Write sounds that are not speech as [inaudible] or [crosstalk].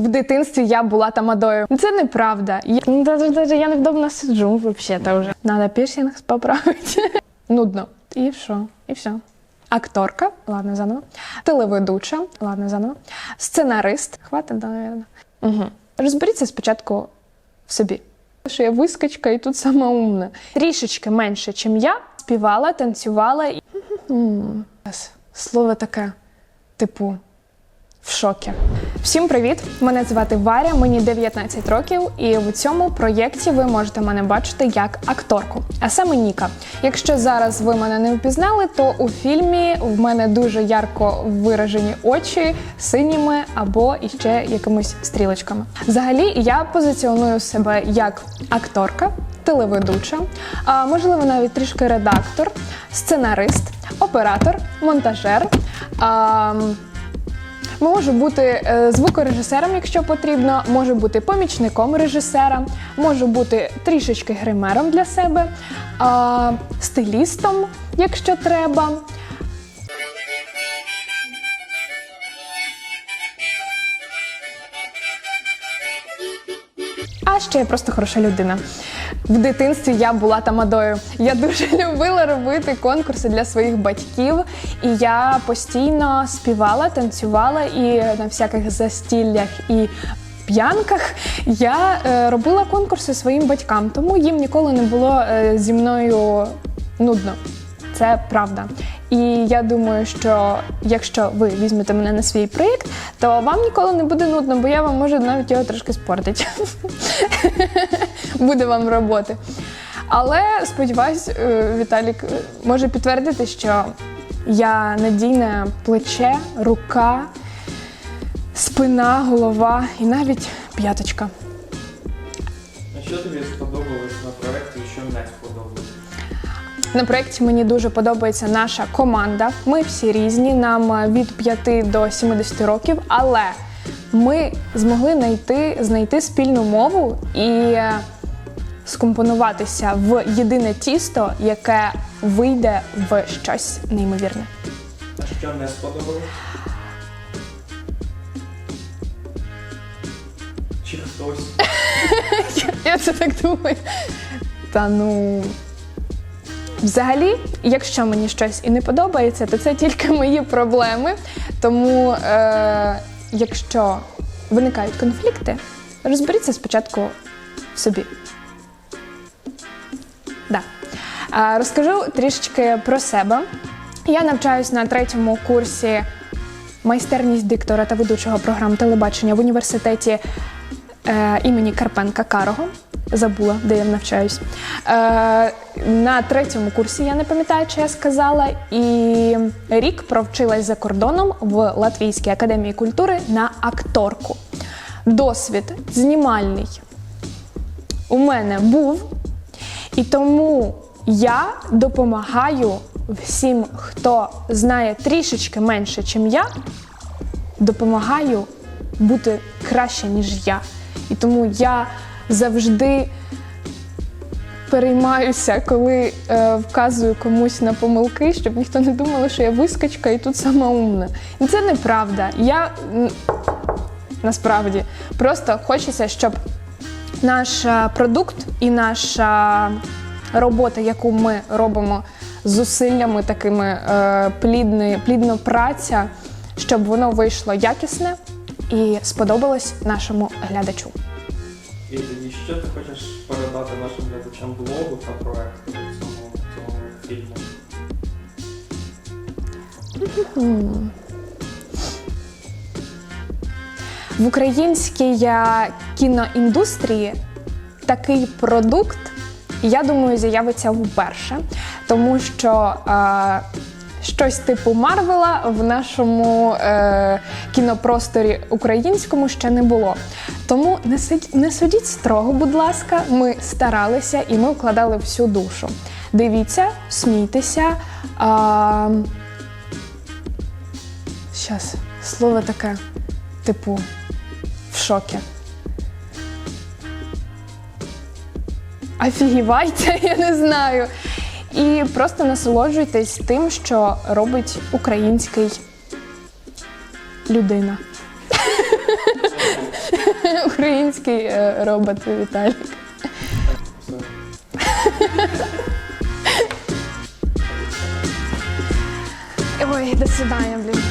В дитинстві я була тамадою. Це неправда. Я, ну, даже, даже я невдобно сиджу взагалі вже. Надо пірсинг поправити. [laughs] Нудно. І що? І все. Акторка, ладно, заново. Телеведуча, ладно, заново. Сценарист. Хватить, да, наверное. Угу. Розберіться спочатку в собі. Що я вискочка і тут сама умна. Трішечки менше, чим я, співала, танцювала і. [laughs] Слово таке, типу, в шокі. Всім привіт! Мене звати Варя, мені 19 років, і в цьому проєкті ви можете мене бачити як акторку, а саме Ніка. Якщо зараз ви мене не впізнали, то у фільмі в мене дуже ярко виражені очі синіми або іще якимись стрілочками. Взагалі, я позиціоную себе як акторка. Телеведуча, а можливо навіть трішки редактор, сценарист, оператор, монтажер. А, Можу бути е, звукорежисером, якщо потрібно, можу бути помічником режисера, можу бути трішечки гримером для себе, стилістом, якщо треба. А ще я просто хороша людина. В дитинстві я була тамадою. Я дуже [laughs] любила робити конкурси для своїх батьків, і я постійно співала, танцювала і на всяких застіллях і п'янках я е, робила конкурси своїм батькам, тому їм ніколи не було е, зі мною нудно. Це правда. І я думаю, що якщо ви візьмете мене на свій проєкт, то вам ніколи не буде нудно, бо я вам можу навіть його трошки спортити. [laughs] Буде вам роботи. Але сподіваюсь, е, Віталік е, може підтвердити, що я надійне плече, рука, спина, голова і навіть п'яточка. А що тобі сподобалось на проєкті, що не сподобалось? На проєкті мені дуже подобається наша команда. Ми всі різні, нам е, від 5 до 70 років, але ми змогли знайти, знайти спільну мову і скомпонуватися в єдине тісто, яке вийде в щось неймовірне. А що не сподобалось? Чи хтось? [laughs] Я це так думаю. Та ну. Взагалі, якщо мені щось і не подобається, то це тільки [laughs] мої проблеми. Тому, е, якщо виникають конфлікти, розберіться спочатку в собі. Розкажу трішечки про себе. Я навчаюсь на третьому курсі майстерність диктора та ведучого програм телебачення в університеті е, імені Карпенка Карого. Забула, де я навчаюсь. Е, на третьому курсі я не пам'ятаю, чи я сказала, і рік провчилась за кордоном в Латвійській академії культури на акторку. Досвід знімальний у мене був, і тому я допомагаю всім, хто знає трішечки менше, чим я, допомагаю бути краще, ніж я. І тому я завжди переймаюся, коли е, вказую комусь на помилки, щоб ніхто не думав, що я вискочка і тут сама умна. І це неправда. Я насправді просто хочеться, щоб наш е, продукт і наша робота, яку ми робимо з зусиллями такими е, плідної, плідна праця, щоб воно вийшло якісне і сподобалось нашому глядачу. І що ти хочеш передати нашим глядачам блогу та проєкту в цьому, цьому фільму? В українській е, кіноіндустрії такий продукт, я думаю, з'явиться вперше, тому що е, щось типу Марвела в нашому е, кінопросторі українському ще не було. Тому не, сидь- не судіть строго, будь ласка, ми старалися і ми вкладали всю душу. Дивіться, смійтеся. А, Щас, слово таке, типу, в шокі. Офігівайте, [laughs] я не знаю. І просто насолоджуйтесь тим, що робить український людина. [laughs] Український е, робот Віталік. [laughs] Ой, до свидання, блін.